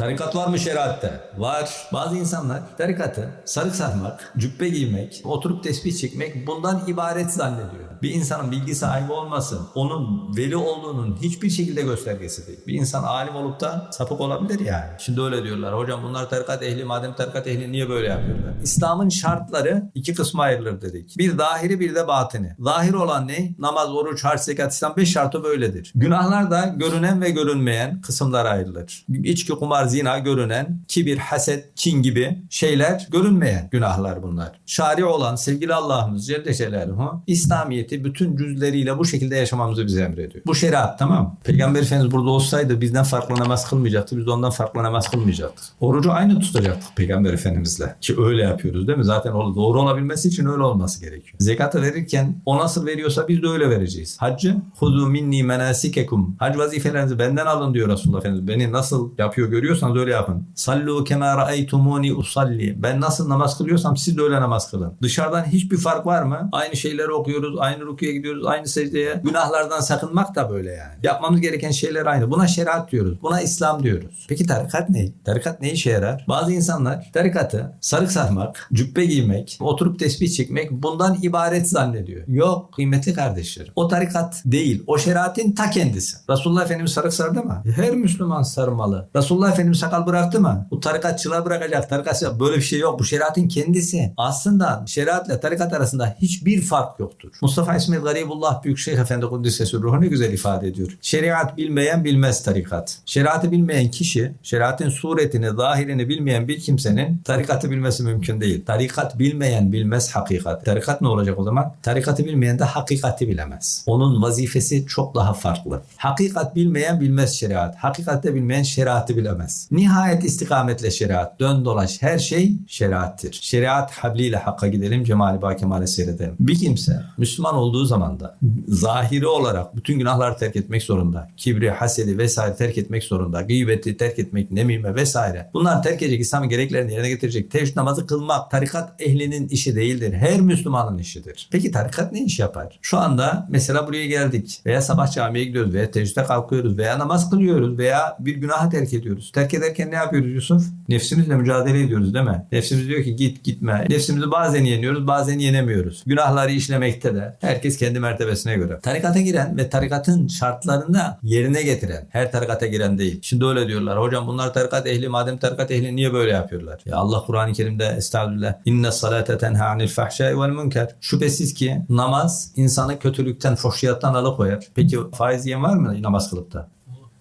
Tarikat var mı şeriatte? Var. Bazı insanlar tarikatı sarık sarmak, cübbe giymek, oturup tesbih çekmek bundan ibaret zannediyor. Bir insanın bilgi sahibi olması onun veli olduğunun hiçbir şekilde göstergesi değil. Bir insan alim olup da sapık olabilir yani. Şimdi öyle diyorlar. Hocam bunlar tarikat ehli madem tarikat ehli niye böyle yapıyorlar? İslam'ın şartları iki kısma ayrılır dedik. Bir zahiri bir de batini. Zahir olan ne? Namaz, oruç, harç, zekat, İslam beş şartı böyledir. Günahlar da görünen ve görünmeyen kısımlara ayrılır. İçki, kumar, zina görünen, kibir, haset, kin gibi şeyler görünmeyen günahlar bunlar. Şari olan sevgili Allah'ımız Celle Celaluhu İslamiyeti bütün cüzleriyle bu şekilde yaşamamızı bize emrediyor. Bu şeriat tamam. Peygamber Efendimiz burada olsaydı bizden farklı namaz kılmayacaktı. Biz ondan farklı namaz kılmayacaktık. Orucu aynı tutacaktık Peygamber Efendimizle. Ki öyle yapıyoruz değil mi? Zaten doğru olabilmesi için öyle olması gerekiyor. Zekatı verirken o nasıl veriyorsa biz de öyle vereceğiz. Haccı hudu minni menasikekum. Hac vazifelerinizi benden alın diyor Resulullah Efendimiz. Beni nasıl yapıyor görüyorsanız öyle yapın. Sallu kema ra'aytumuni usalli. Ben nasıl namaz kılıyorsam siz de öyle namaz kılın. Dışarıdan hiçbir fark var mı? Aynı şeyleri okuyoruz, aynı rukuya gidiyoruz, aynı secdeye. Günahlardan sakınmak da böyle yani. Yapmamız gereken şeyler aynı. Buna şeriat diyoruz. Buna İslam diyoruz. Peki tarikat ne? Tarikat ne işe yarar? Bazı insanlar tarikatı sarık sarmak, cübbe giymek, oturup tesbih çekmek bundan ibaret zannediyor. Yok kıymetli kardeşlerim. O tarikat değil. O şeriatın ta kendisi. Resulullah Efendimiz sarık sardı mı? Her Müslüman sarmalı. Resulullah Efendimiz sakal bıraktı mı? Bu tarikatçılar bırakacak. Tarikatçılar böyle bir şey yok. Bu şeriatın kendisi. Aslında şeriatla tarikat arasında hiçbir fark yoktur. Mustafa İsmail Garibullah Büyükşehir Efendi Kuddisesi Ruhu ne güzel ifade ediyor. Şeriat bilmeyen bilmez tarikat. Şeriatı bilmeyen kişi, şeriatın suretini, zahirini bilmeyen bir kimsenin tarikatı bilmesi mümkün değil. Tarikat bilmeyen bilmez hakikat. Tarikat ne olacak o zaman? Tarikatı bilmeyen de hakikati bilemez. Onun vazifesi çok daha farklı. Hakikat bilmeyen bilmez şeriat. Hakikatte bilmeyen şeriatı bilemez. Nihayet istikametle şeriat. Dön dolaş her şey şeriattir. Şeriat habliyle hakka gidelim, cemali ba kemale seyredelim. Bir kimse Müslüman olduğu zaman da zahiri olarak bütün günahları terk etmek zorunda. Kibri, hasedi vesaire terk etmek zorunda. Gıybeti terk etmek, nemime vesaire. Bunlar terk edecek, İslam'ın gereklerini yerine getirecek. Teheccüd namazı kılmak tarikat ehlinin işi değildir. Her Müslümanın işidir. Peki tarikat ne iş yapar? Şu anda mesela buraya geldik veya sabah camiye gidiyoruz veya teheccüde kalkıyoruz veya namaz kılıyoruz veya bir günahı terk ediyoruz. Terk ederken ne yapıyoruz Yusuf? Nefsimizle mücadele ediyoruz değil mi? Nefsimiz diyor ki git gitme. Nefsimizi bazen yeniyoruz bazen yenemiyoruz. Günahları işlemekte de herkes kendi mertebesine göre. Tarikata giren ve tarikatın şartlarını yerine getiren her tarikata giren değil. Şimdi öyle diyorlar. Hocam bunlar tarikat ehli madem tarikat ehli niye böyle yapıyorlar? Ya Allah Kur'an-ı Kerim'de estağfurullah inne salate tenha anil fahşai vel münker. Şüphesiz ki namaz insanı kötülükten, fuhşiyattan alıkoyar. Peki faiz yiyen var mı namaz kılıp da?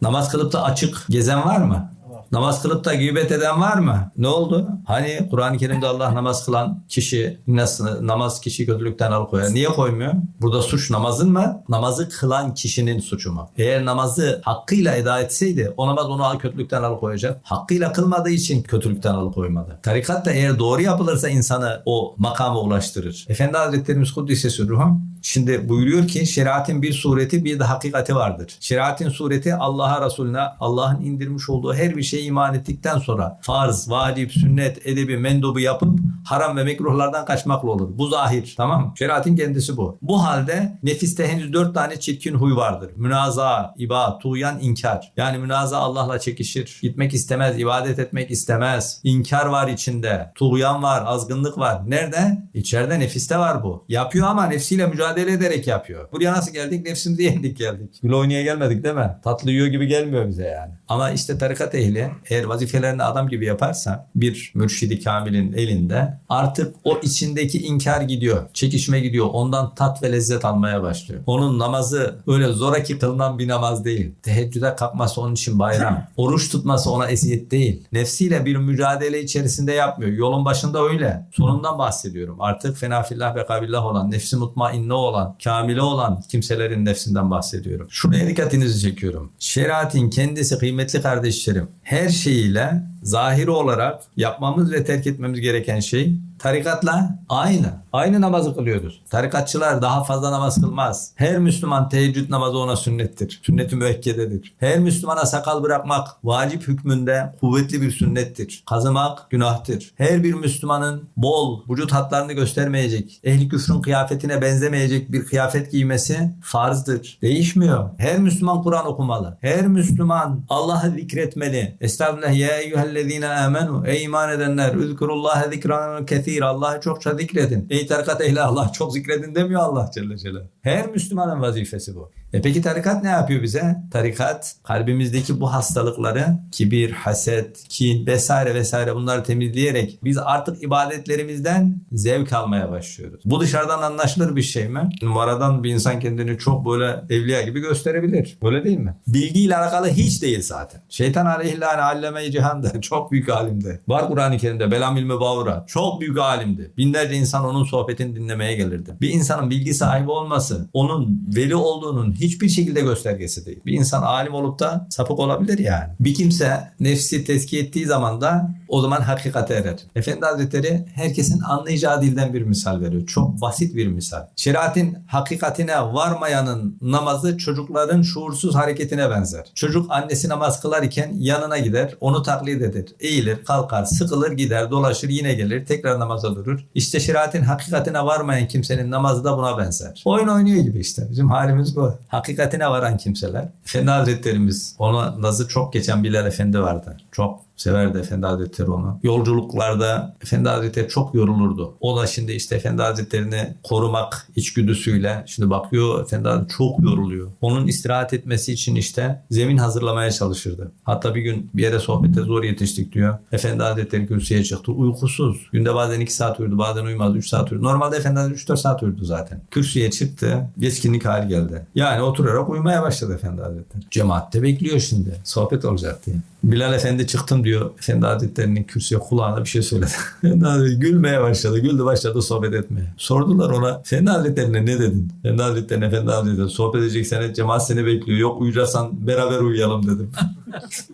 Namaz kılıp da açık gezen var mı? Namaz kılıp da gıybet eden var mı? Ne oldu? Hani Kur'an-ı Kerim'de Allah namaz kılan kişi nasıl namaz kişi kötülükten alıkoyar. Niye koymuyor? Burada suç namazın mı? Namazı kılan kişinin suçu mu? Eğer namazı hakkıyla eda etseydi o namaz onu kötülükten alıkoyacak. Hakkıyla kılmadığı için kötülükten alıkoymadı. Tarikat da eğer doğru yapılırsa insanı o makama ulaştırır. Efendi Hazretlerimiz Kuddisesi Ruhum şimdi buyuruyor ki şeriatın bir sureti bir de hakikati vardır. Şeriatın sureti Allah'a Resulüne Allah'ın indirmiş olduğu her bir şeye iman ettikten sonra farz, vacip, sünnet, edebi, mendubu yapıp haram ve mekruhlardan kaçmakla olur. Bu zahir. Tamam mı? Şeriatın kendisi bu. Bu halde nefiste henüz dört tane çirkin huy vardır. Münaza, iba, tuğyan, inkar. Yani münaza Allah'la çekişir. Gitmek istemez, ibadet etmek istemez. İnkar var içinde. Tuğyan var, azgınlık var. Nerede? İçeride nefiste var bu. Yapıyor ama nefsiyle mücadele ederek yapıyor. Buraya nasıl geldik? Nefsimizi yendik geldik. Gül oynaya gelmedik değil mi? Tatlı yiyor gibi gelmiyor bize yani. Ama işte tarikat ehli eğer vazifelerini adam gibi yaparsa bir mürşidi kamilin elinde artık o içindeki inkar gidiyor. Çekişme gidiyor. Ondan tat ve lezzet almaya başlıyor. Onun namazı öyle zoraki kılınan bir namaz değil. Teheccüde kalkması onun için bayram. Oruç tutması ona eziyet değil. Nefsiyle bir mücadele içerisinde yapmıyor. Yolun başında öyle. Sonundan bahsediyorum. Artık fenafillah ve kabillah olan, nefsi mutmainne olan, kamile olan kimselerin nefsinden bahsediyorum. Şuraya dikkatinizi çekiyorum. Şeriatin kendisi kıymetli kardeşlerim her şeyiyle zahiri olarak yapmamız ve terk etmemiz gereken şey tarikatla aynı. Aynı namazı kılıyoruz. Tarikatçılar daha fazla namaz kılmaz. Her Müslüman teheccüd namazı ona sünnettir. Sünnet-i müekkededir. Her Müslümana sakal bırakmak vacip hükmünde kuvvetli bir sünnettir. Kazımak günahtır. Her bir Müslümanın bol vücut hatlarını göstermeyecek, ehli küfrün kıyafetine benzemeyecek bir kıyafet giymesi farzdır. Değişmiyor. Her Müslüman Kur'an okumalı. Her Müslüman Allah'ı zikretmeli. Estağfirullah ya eyyühellezine amenu. Ey iman edenler. Üzkurullaha zikran kethir. Allah'ı çokça zikredin. Ey tarikat ehli Allah çok zikredin demiyor Allah Celle Celaluhu. Her Müslümanın vazifesi bu. E peki tarikat ne yapıyor bize? Tarikat kalbimizdeki bu hastalıkları kibir, haset, kin vesaire vesaire bunları temizleyerek biz artık ibadetlerimizden zevk almaya başlıyoruz. Bu dışarıdan anlaşılır bir şey mi? Numaradan bir insan kendini çok böyle evliya gibi gösterebilir. Öyle değil mi? Bilgiyle alakalı hiç değil zaten. Şeytan aleyhillâne alleme-i çok büyük alimdi. Var Kur'an-ı Kerim'de Belam İlmi Bavura çok büyük alimdi. Binlerce insan onun sohbetini dinlemeye gelirdi. Bir insanın bilgi sahibi olması onun veli olduğunun hiçbir şekilde göstergesi değil. Bir insan alim olup da sapık olabilir yani. Bir kimse nefsi tezkiye ettiği zaman da o zaman hakikate erer. Efendi Hazretleri herkesin anlayacağı dilden bir misal veriyor. Çok basit bir misal. Şeriatin hakikatine varmayanın namazı çocukların şuursuz hareketine benzer. Çocuk annesi namaz kılar iken yanına gider, onu taklit eder. Eğilir, kalkar, sıkılır, gider, dolaşır, yine gelir, tekrar namaza durur. İşte şeriatin hakikatine varmayan kimsenin namazı da buna benzer. Oyun oynuyor gibi işte. Bizim halimiz bu. Hakikatine varan kimseler. Efendi Hazretlerimiz, ona nazı çok geçen Bilal Efendi vardı. Çok severdi Efendi Hazretleri onu. Yolculuklarda Efendi Hazretleri çok yorulurdu. O da şimdi işte Efendi Hazretlerini korumak içgüdüsüyle şimdi bakıyor Efendi Hazretleri çok yoruluyor. Onun istirahat etmesi için işte zemin hazırlamaya çalışırdı. Hatta bir gün bir yere sohbete zor yetiştik diyor. Efendi Hazretleri kürsüye çıktı. Uykusuz. Günde bazen 2 saat uyudu bazen uyumaz 3 saat uyudu. Normalde Efendi Hazretleri 3-4 saat uyudu zaten. Kürsüye çıktı. Geçkinlik hali geldi. Yani oturarak uyumaya başladı Efendi Hazretleri. Cemaatte bekliyor şimdi. Sohbet olacak diye. Bilal Efendi çıktım diyor. Efendi Hazretleri'nin kürsüye kulağına bir şey söyledi. Gülmeye başladı. Güldü başladı sohbet etmeye. Sordular ona Efendi Hazretlerine ne dedin? Efendi Hazretlerine Efendi Hazretleri sohbet edeceksen cemaat seni bekliyor. Yok uyuyacaksan beraber uyuyalım dedim.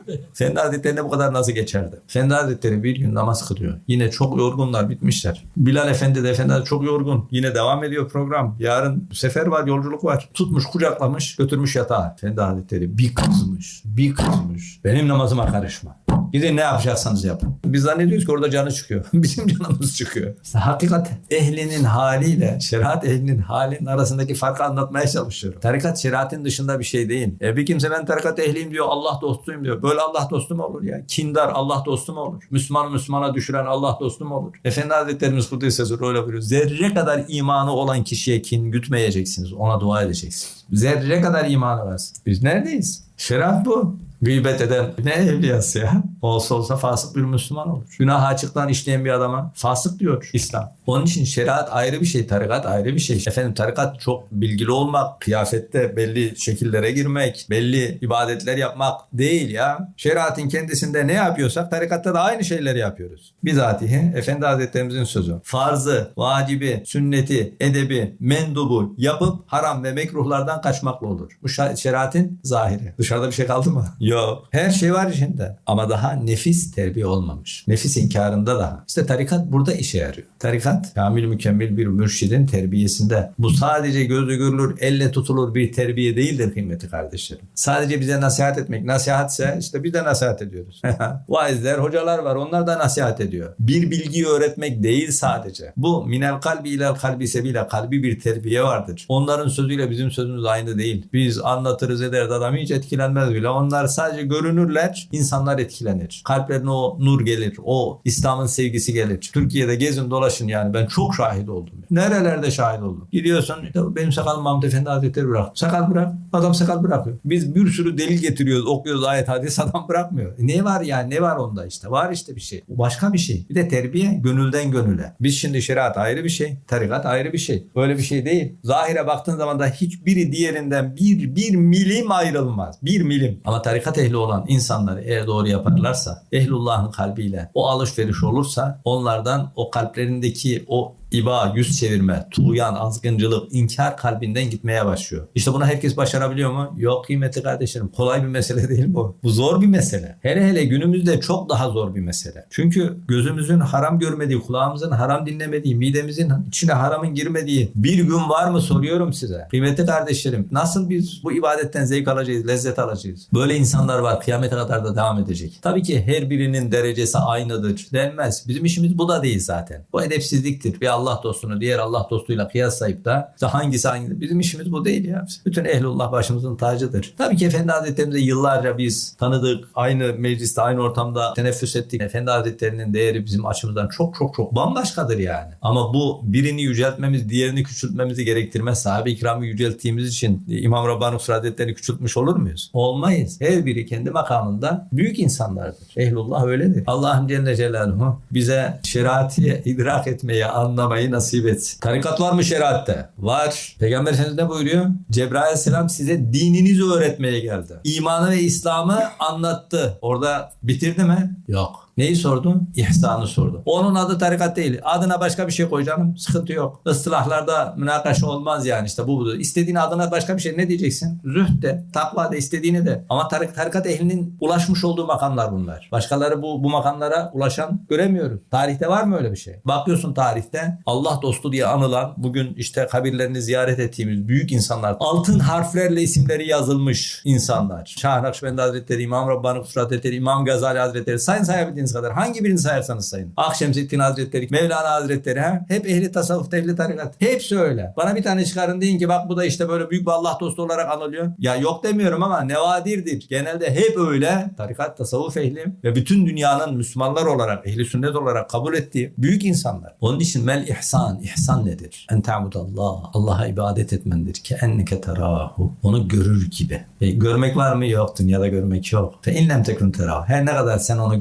Efendi Hazretlerine bu kadar nasıl geçerdi? Efendi Hazretleri bir gün namaz kılıyor. Yine çok yorgunlar bitmişler. Bilal Efendi de Efendi çok yorgun. Yine devam ediyor program. Yarın sefer var yolculuk var. Tutmuş kucaklamış götürmüş yatağa. Efendi Hazretleri bir kızmış. Bir kızmış. Benim namazıma karışma. Gidin ne yapacaksanız yapın. Biz zannediyoruz ki orada canı çıkıyor. Bizim canımız çıkıyor. İşte hakikat ehlinin haliyle şeriat ehlinin halinin arasındaki farkı anlatmaya çalışıyorum. Tarikat şeriatın dışında bir şey değil. E bir kimse ben tarikat ehliyim diyor Allah dostuyum diyor. Böyle Allah dostu mu olur ya? Kindar Allah dostu mu olur? Müslümanı Müslümana düşüren Allah dostu mu olur? Efendi Hazretlerimiz Kudüs Sözü öyle buyuruyor. Zerre kadar imanı olan kişiye kin gütmeyeceksiniz. Ona dua edeceksiniz. Zerre kadar imanı var. Biz neredeyiz? Şeriat bu. Gıybet eden ne evliyası ya? Olsa olsa fasık bir Müslüman olur. Günah açıktan işleyen bir adama fasık diyor İslam. Onun için şeriat ayrı bir şey, tarikat ayrı bir şey. Efendim tarikat çok bilgili olmak, kıyafette belli şekillere girmek, belli ibadetler yapmak değil ya. Şeriatın kendisinde ne yapıyorsak tarikatta da aynı şeyleri yapıyoruz. Bizatihi Efendi Hazretlerimizin sözü. Farzı, vacibi, sünneti, edebi, mendubu yapıp haram ve mekruhlardan kaçmakla olur. Bu şeriatın zahiri. Dışarıda bir şey kaldı mı? Yok. Her şey var içinde. Ama daha nefis terbiye olmamış. Nefis inkarında daha. İşte tarikat burada işe yarıyor. Tarikat kamil mükemmel bir mürşidin terbiyesinde. Bu sadece gözle görülür, elle tutulur bir terbiye değildir kıymeti kardeşlerim. Sadece bize nasihat etmek. Nasihatse işte biz de nasihat ediyoruz. Vaizler, hocalar var. Onlar da nasihat ediyor. Bir bilgiyi öğretmek değil sadece. Bu minel kalbi ilel kalbi sebiyle kalbi bir terbiye vardır. Onların sözüyle bizim sözümüz aynı değil. Biz anlatırız ederiz adam hiç etkilenmez bile. Onlar sadece görünürler, insanlar etkilenir. Kalplerine o nur gelir, o İslam'ın sevgisi gelir. Türkiye'de gezin dolaşın yani ben çok şahit oldum. Nerelerde şahit oldum. Gidiyorsun benim sakalım Mahmut Efendi Hazretleri bırak. Sakal bırak. Adam sakal bırakıyor. Biz bir sürü delil getiriyoruz, okuyoruz ayet hadis adam bırakmıyor. E ne var yani ne var onda işte? Var işte bir şey. Başka bir şey. Bir de terbiye gönülden gönüle. Biz şimdi şeriat ayrı bir şey, tarikat ayrı bir şey. Öyle bir şey değil. Zahire baktığın zaman da hiçbiri diğerinden bir, bir milim ayrılmaz. Bir milim. Ama tarikat ehli olan insanları eğer doğru yaparlarsa, ehlullahın kalbiyle o alışveriş olursa onlardan o kalplerindeki o İba, yüz çevirme, tuğyan, azgıncılık, inkar kalbinden gitmeye başlıyor. İşte bunu herkes başarabiliyor mu? Yok kıymetli kardeşlerim. Kolay bir mesele değil bu. Bu zor bir mesele. Hele hele günümüzde çok daha zor bir mesele. Çünkü gözümüzün haram görmediği, kulağımızın haram dinlemediği, midemizin içine haramın girmediği bir gün var mı soruyorum size. Kıymetli kardeşlerim nasıl biz bu ibadetten zevk alacağız, lezzet alacağız? Böyle insanlar var kıyamete kadar da devam edecek. Tabii ki her birinin derecesi aynıdır denmez. Bizim işimiz bu da değil zaten. Bu edepsizliktir. Bir Allah dostunu diğer Allah dostuyla kıyaslayıp da işte hangisi hangisi bizim işimiz bu değil ya. Bütün ehlullah başımızın tacıdır. Tabii ki Efendi Hazretlerimizi yıllarca biz tanıdık. Aynı mecliste aynı ortamda teneffüs ettik. Efendi Hazretlerinin değeri bizim açımızdan çok çok çok bambaşkadır yani. Ama bu birini yüceltmemiz diğerini küçültmemizi gerektirmez. Sahabe-i ikramı yücelttiğimiz için İmam Rabbani Hazretlerini küçültmüş olur muyuz? Olmayız. Her biri kendi makamında büyük insanlardır. Ehlullah öyledir. Allah'ım Celle Celaluhu bize şeriatı idrak etmeyi, anlamayı nasip etsin. Tarikat var mı şeriatte? Var. Peygamber Efendimiz ne buyuruyor? Cebrail Aleyhisselam size dininizi öğretmeye geldi. İmanı ve İslam'ı anlattı. Orada bitirdi mi? Yok. Neyi sordu? İhsanı sordu. Onun adı tarikat değil. Adına başka bir şey koy canım. Sıkıntı yok. Istılahlarda münakaşa olmaz yani işte bu budur. İstediğin adına başka bir şey ne diyeceksin? Zühd de, takva de, istediğini de. Ama tarik, tarikat ehlinin ulaşmış olduğu makamlar bunlar. Başkaları bu, bu makamlara ulaşan göremiyoruz. Tarihte var mı öyle bir şey? Bakıyorsun tarihte Allah dostu diye anılan bugün işte kabirlerini ziyaret ettiğimiz büyük insanlar altın harflerle isimleri yazılmış insanlar. Şah Nakşibendi Hazretleri, İmam Rabbani Kusur Hazretleri, İmam Gazali Hazretleri sayın sayabildiğiniz kadar. Hangi birini sayarsanız sayın. Akşemseddin Hazretleri, Mevlana Hazretleri ha? hep ehli tasavvuf, ehli tarikat. Hepsi öyle. Bana bir tane çıkarın deyin ki bak bu da işte böyle büyük bir Allah dostu olarak anılıyor. Ya yok demiyorum ama nevadirdir. Genelde hep öyle. Tarikat, tasavvuf ehli ve bütün dünyanın Müslümanlar olarak, ehli sünnet olarak kabul ettiği büyük insanlar. Onun için mel ihsan, ihsan nedir? En ta'budallah, Allah'a ibadet etmendir ki enneke terahu. Onu görür gibi. E, görmek var mı? Yok. Dünyada görmek yok. Fe inlem tekun terahu. Her ne kadar sen onu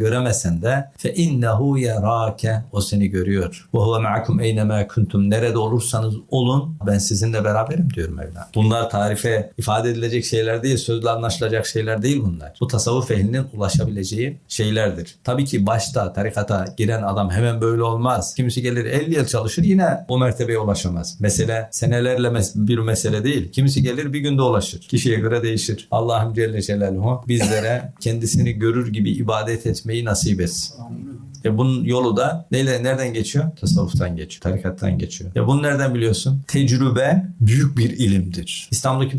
göremesen de fe innehu yerake. O seni görüyor. Ve huve ma'akum eynemâ kuntum. Nerede olursanız olun ben sizinle beraberim diyor Mevla. Bunlar tarife ifade edilecek şeyler değil, sözle anlaşılacak şeyler değil bunlar. Bu tasavvuf ehlinin ulaşabileceği şeylerdir. Tabii ki başta tarikata giren adam hemen böyle olmaz. Kimisi gelir 50 yıl çalışır yine o mertebeye ulaşamaz. Mesele senelerle mes- bir mesele değil. Kimisi gelir bir günde ulaşır. Kişiye göre değişir. Allah'ım Celle Celaluhu bizlere kendisini görür gibi ibadet etmeyi nasip etsin. E bunun yolu da neyle, nereden geçiyor? Tasavvuftan geçiyor. Tarikattan geçiyor. Ya bunu nereden biliyorsun? Tecrübe büyük bir ilimdir. İstanbul'u kim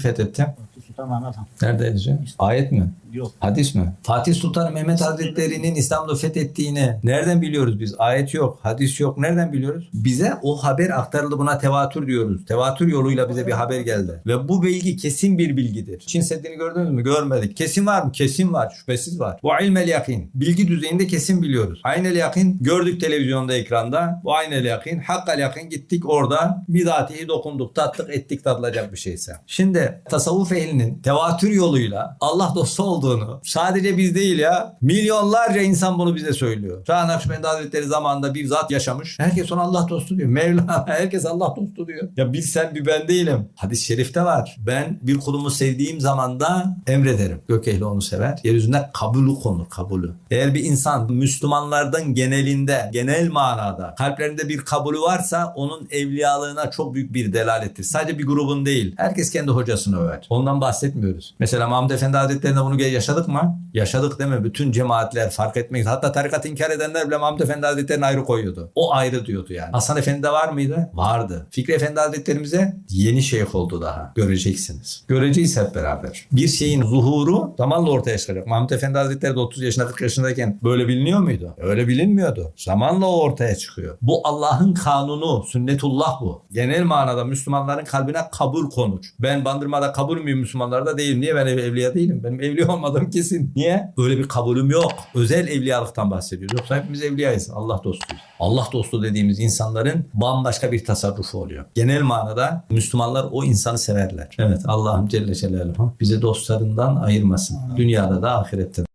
Mehmet Han. Nerede yazıyor? Ayet mi? Yok. Hadis mi? Fatih Sultan Mehmet Hazretleri'nin İstanbul'u fethettiğini nereden biliyoruz biz? Ayet yok, hadis yok. Nereden biliyoruz? Bize o haber aktarıldı. Buna tevatür diyoruz. Tevatür yoluyla bize bir haber geldi. Ve bu bilgi kesin bir bilgidir. Çin Seddi'ni gördünüz mü? Görmedik. Kesin var mı? Kesin var. Şüphesiz var. Bu ilmel yakin. Bilgi düzeyinde kesin biliyoruz. Aynel yakin gördük televizyonda ekranda. Bu aynel yakin. Hakkal yakin gittik orada. Bidatihi dokunduk, tattık, ettik tadılacak bir şeyse. Şimdi tasavvuf ehlinin tevatür yoluyla Allah dostu olduğunu sadece biz değil ya milyonlarca insan bunu bize söylüyor. Şah Nakşibendi Hazretleri zamanında bir zat yaşamış. Herkes ona Allah dostu diyor. Mevla herkes Allah dostu diyor. Ya bir sen bir ben değilim. Hadis-i şerifte var. Ben bir kulumu sevdiğim zamanda emrederim. Gök ehli onu sever. Yeryüzünde kabulü konur kabulü. Eğer bir insan Müslümanlardan genelinde genel manada kalplerinde bir kabulü varsa onun evliyalığına çok büyük bir delalettir. Sadece bir grubun değil. Herkes kendi hocasını över. Ondan bahsetmiyoruz. Mesela Mahmud Efendi Hazretleri'nde bunu yaşadık mı? Yaşadık değil mi? Bütün cemaatler fark etmeyiz. Hatta tarikat inkar edenler bile Mahmud Efendi Hazretleri'ni ayrı koyuyordu. O ayrı diyordu yani. Hasan Efendi'de var mıydı? Vardı. Fikri Efendi Hazretlerimize yeni şeyh oldu daha. Göreceksiniz. Göreceğiz hep beraber. Bir şeyin zuhuru zamanla ortaya çıkacak. Mahmud Efendi Hazretleri de 30 yaşında 40 yaşındayken böyle biliniyor muydu? Öyle bilinmiyordu. Zamanla o ortaya çıkıyor. Bu Allah'ın kanunu, sünnetullah bu. Genel manada Müslümanların kalbine kabul konur. Ben Bandırma'da kabul müyüm Müslümanlarda değilim. Niye ben ev- evliya değilim? Benim evli olmadığım kesin. Niye? Öyle bir kabulüm yok. Özel evliyalıktan bahsediyoruz. Yoksa hepimiz evliyayız. Allah dostuyuz. Allah dostu dediğimiz insanların bambaşka bir tasarrufu oluyor. Genel manada Müslümanlar o insanı severler. Evet Allah'ım Celle Celaluhu bizi dostlarından ayırmasın. Dünyada da ahirette de.